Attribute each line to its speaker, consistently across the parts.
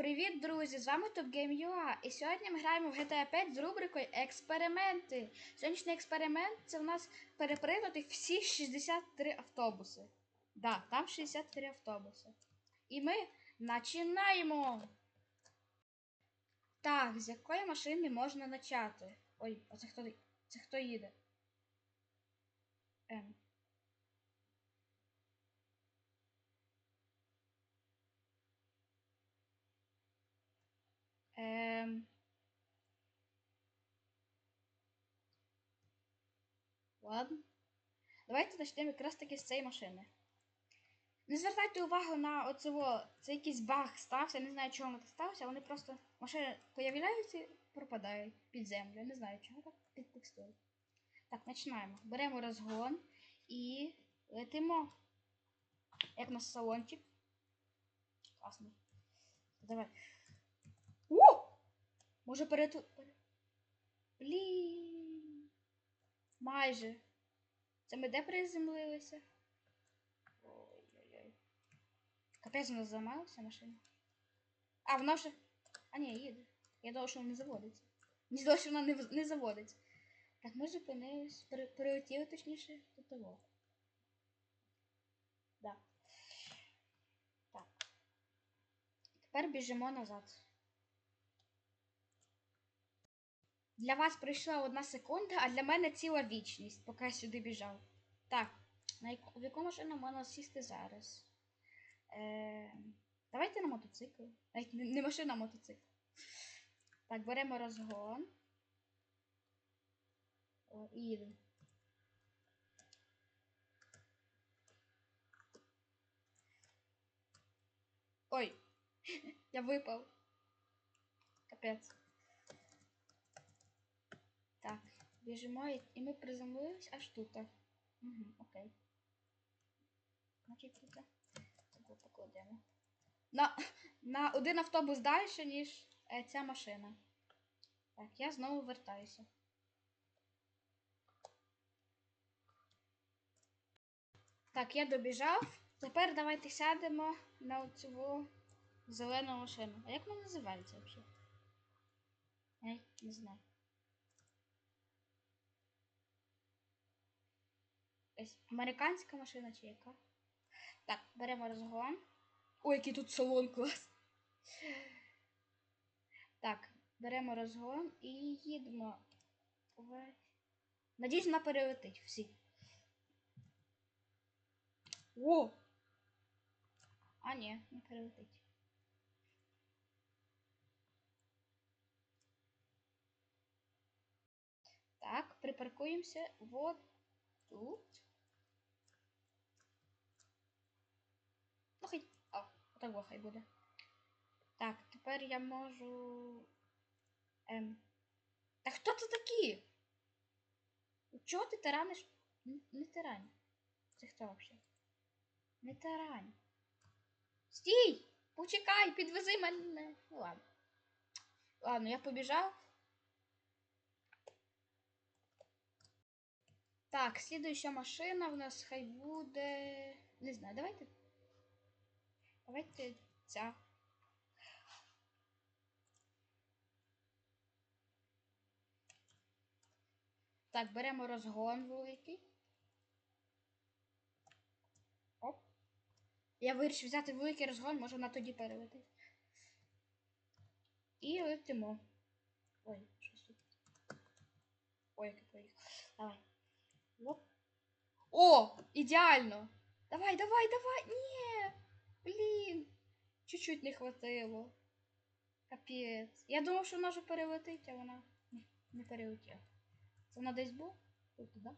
Speaker 1: Привіт, друзі! З вами TopGame.ua і сьогодні ми граємо в GTA 5 з рубрикою Експерименти. Сьогоднішній експеримент це у нас перепригнути всі 63 автобуси. Да, там 63 автобуси. І ми починаємо. Так, з якої машини можна почати? Ой, а це хто, це хто їде? Ем. Ем... Ладно. Давайте почнемо якраз таки з цієї машини. Не звертайте увагу на оцього, це якийсь баг стався, не знаю, воно так стався, вони просто машини появляються і пропадають під землю. Не знаю, чого так під текстуру. Так, починаємо. Беремо розгон і летимо. Як у нас салончик. Класний. Давай. О! Може перету... пере- Блін. Майже. Це ми де приземлилися? Ой-ой-ой. Капець у нас зламалася машина. А, вона вже. А ні, їде. Я думав, що вона не заводиться. Не думав, що вона не, не заводиться. Так, ми зупинились. Прилетіли точніше до того. Да. Так. Тепер біжимо назад. Для вас пройшла одна секунда, а для мене ціла вічність, поки я сюди біжав. Так, на яку, в яку машину можна сісти зараз? Е, давайте на мотоцикл. Навіть не, не машина, а мотоцикл. Так, беремо розгон. О, і їдемо. Ой, я випав. Капець. Так, і, і ми приземлились аж тут. Угу, окей. Значить. Це покладемо. На, на один автобус далі, ніж е, ця машина. Так, я знову вертаюся. Так, я добіжав. Тепер давайте сядемо на цю зелену машину. А як вона називається взагалі? Ей, не знаю. Ось американська машина чи яка? Так, беремо розгон. Ой, який тут салон клас. Так, беремо розгон і їдемо. Надіюсь, вона перелетить всі. О! А, ні, не перелетить. Так, припаркуємося вот тут. Ну, хай. О, хай буде. Так, тепер я можу. Ем. Та хто це такі? Чого ти тараниш? Не тарань. Це хто взагалі? Не тарань. Стій! Почекай, підвези мене. Ну ладно. Ладно, я побіжав. Так, слідуюча машина в нас хай буде. Не знаю, давайте. Давайте ця. Так, беремо розгон великий. Оп. Я вирішив взяти великий розгон, може вона тоді перелетить. І летимо. Ой, щось тут. Ой, який поїхав. Давай. Оп. О, ідеально! Давай, давай, давай! Ні! Блін! Чуть-чуть не хватило. Капець. Я думав, що вона вже перелетить, а вона не перелетіла. Це вона десь був? Тут, да?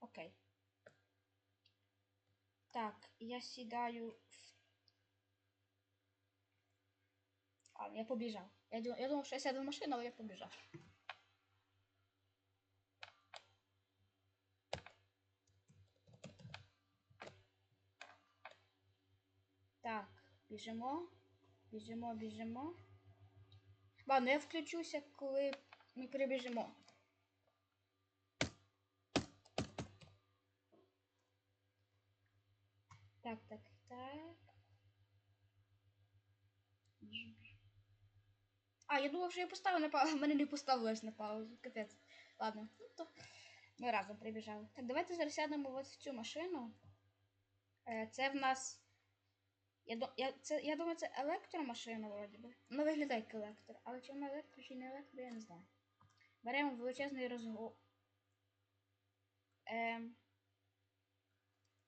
Speaker 1: Окей. Так, я сідаю. в- А, я побіжав. Я думав, що я сяду в машину, але я побіжав. Так, біжимо. Біжимо, біжимо. Ладно, я включуся, коли ми прибіжимо. Так, так, так. А, я думав, що я поставив на паузу, мене не поставилось на паузу. Капець. Ладно, ну то ми разом прибіжали. Так, давайте зараз сядемо в цю машину. Е, Це в нас. Я, це, я думаю, це електромашина вроді би. Вона виглядає як електро, але чи вона електро, чи не електро, я не знаю. Беремо величезний розгон. Ем...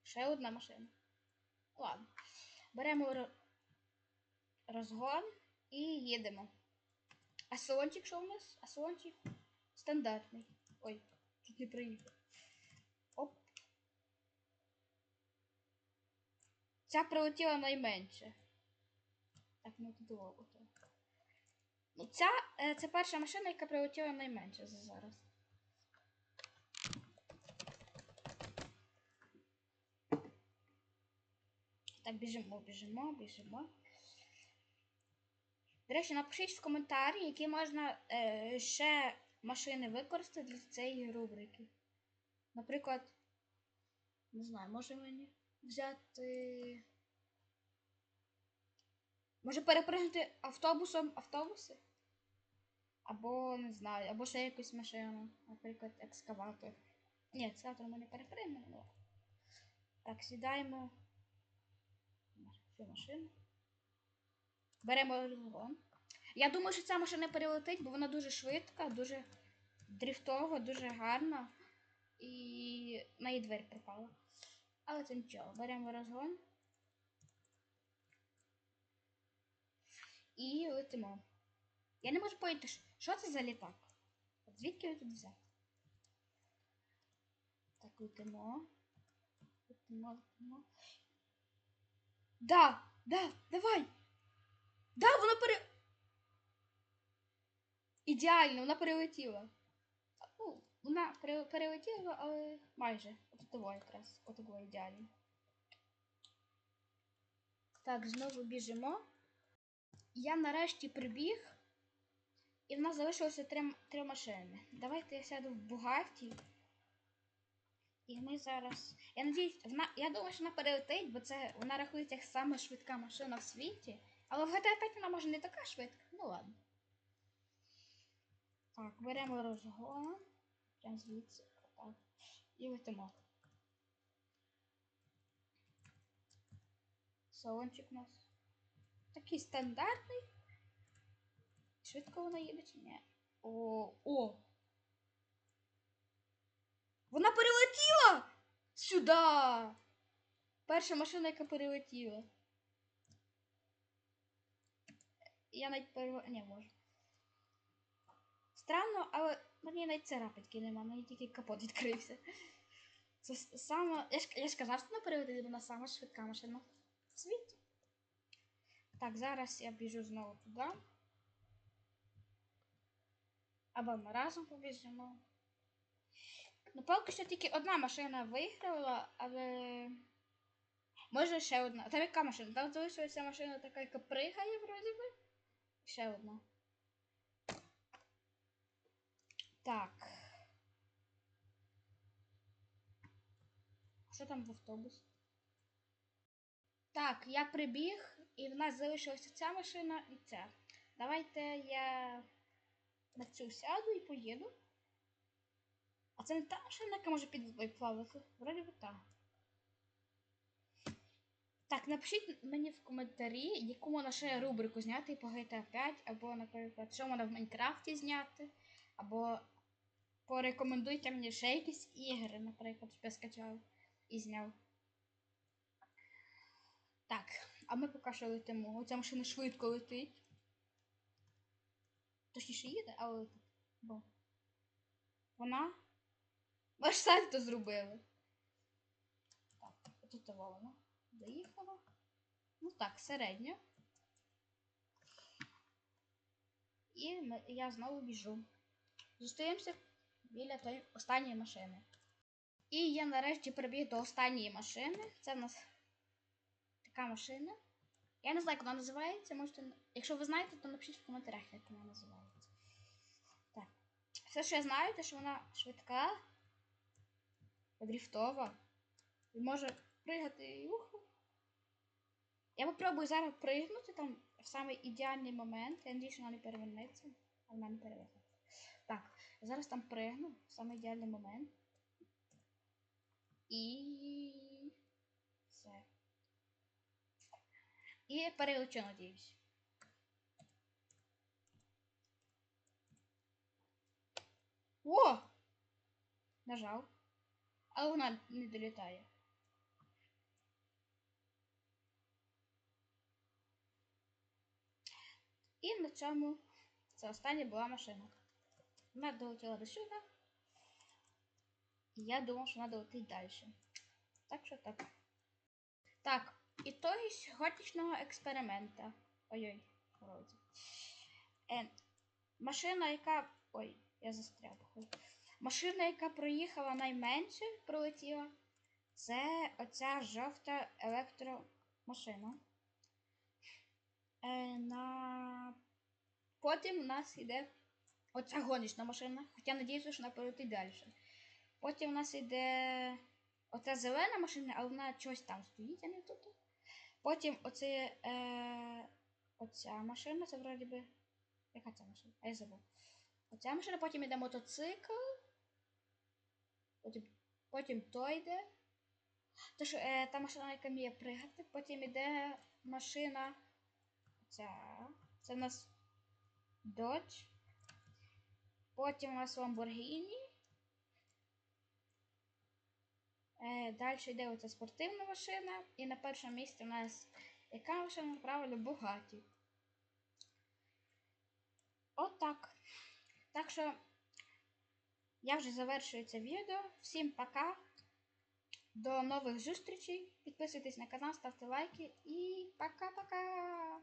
Speaker 1: Ще одна машина. Ладно. Беремо ро- розгон і їдемо. А салончик що у нас? А салончик стандартний. Ой, чуть не приїхав. Оп. Ця прилетіла найменше. Так, ну тут ото. Ну, ця е, це перша машина, яка прилетіла найменше за зараз. Так, біжимо, біжимо, біжимо. До речі, напишіть в коментарі, які можна е, ще машини використати для цієї рубрики. Наприклад, не знаю, може мені взяти. Може перепригнути автобусом автобуси? Або не знаю, або ще якусь машину, наприклад, екскаватор. Ні, екскаватор ми не перепригнемо. Так, сідаємо цю машину. Беремо розгон. Я думаю, що ця машина перелетить, бо вона дуже швидка, дуже дрифтова, дуже гарна. І на її двері припала. Але це нічого. Беремо розгон. І летимо. Я не можу поняти, що- це за літак. От звідки він тут взяв? Так, летимо. Летимо, летимо. Да, да, давай! Да, вона пере. Ідеально, вона перелетіла. Вона перелетіла, але майже. От того якраз. От того ідеально. Так, знову біжимо. Я нарешті прибіг. І в нас залишилося три, три машини. Давайте я сяду в Бугаті. І ми зараз. Я надіюсь, вона. Я думаю, що вона перелетить, бо це вона рахується як сама швидка машина в світі. Але в GTA 5 вона може не така швидка. Ну ладно. Так, беремо розгон. Прям звідси. Так. І летимо. Салончик у нас. Такий стандартний. Швидко вона їде чи ні? О, о! Вона перелетіла! Сюди! Перша машина, яка перелетіла. Я навіть перев... Не можу. Странно, але мені навіть царапинки нема, мені тільки капот відкрився. Це саме. Я ж, я ж казав, що вона перелетить, вона сама швидка машина в світі. Так, зараз я біжу знову туди. Або ми разом побіжимо. Ну, поки що тільки одна машина виграла, але. Може ще одна. Там яка машина? Там залишилася машина така, яка пригає, вроді би. Ще одна. Так. Що там в автобус? Так, я прибіг, і в нас залишилася ця машина і ця. Давайте я на цю сяду і поїду. А це не та машина, яка може під плавати? Вроді би так. Так, напишіть мені в коментарі, яку можна ще рубрику зняти по GTA 5, або, наприклад, що можна в Майнкрафті зняти, або порекомендуйте мені ще якісь ігри, наприклад, щоб я скачав і зняв. Так, а ми поки що летимо. Оця машина швидко летить. Точніше їде, але летить. Бо вона. Ж сальто зробили. Так, тут вона. Доїхала. Ну так, середньо. І я знову біжу. Зустріємося біля тої останньої машини. І я нарешті прибіг до останньої машини. Це в нас така машина. Я не знаю, як вона називається. Можете. Якщо ви знаєте, то напишіть в коментарях, як вона називається. Так. Все, що я знаю, те, що вона швидка, дріфтова. І може пригати уху. Я попробую зараз пригнути там в самий ідеальний момент. Я надію, що вона не перевернеться. А вона не перевернеться. Зараз там пригну в самий ідеальний момент. І. Все. І перелечу, надіюсь. О! Нажав. Але вона не долітає. І на цьому це остання була машина. Вона долетіла до сюди. І я думав, що вона долетить далі. Так що так. Так, ітоги сьогоднішнього експеримента. Ой-ой, вроді. Е, машина, яка. Ой, я застряв. Машина, яка проїхала найменше, пролетіла, це оця жовта електромашина. Е, на... Потім у нас йде оця гоночна машина, хоча надіюся, що вона полетить далі. Потім у нас йде оця зелена машина, але вона чогось там стоїть, а не тут. Потім оце, е, оця машина, це вроді би. Яка ця машина? А я забув. Оця машина, потім йде мотоцикл. Потім, потім той йде. Тож, е, та машина, яка вміє пригати, потім йде машина. Ця. Це в нас Dodge. Потім у нас Lamborghini. Е, далі йде оця спортивна машина. І на першому місці у нас яка машина правильно Bugatti. От так. Так що я вже завершую це відео. Всім пока. До нових зустрічей. Підписуйтесь на канал, ставте лайки і пока-пока!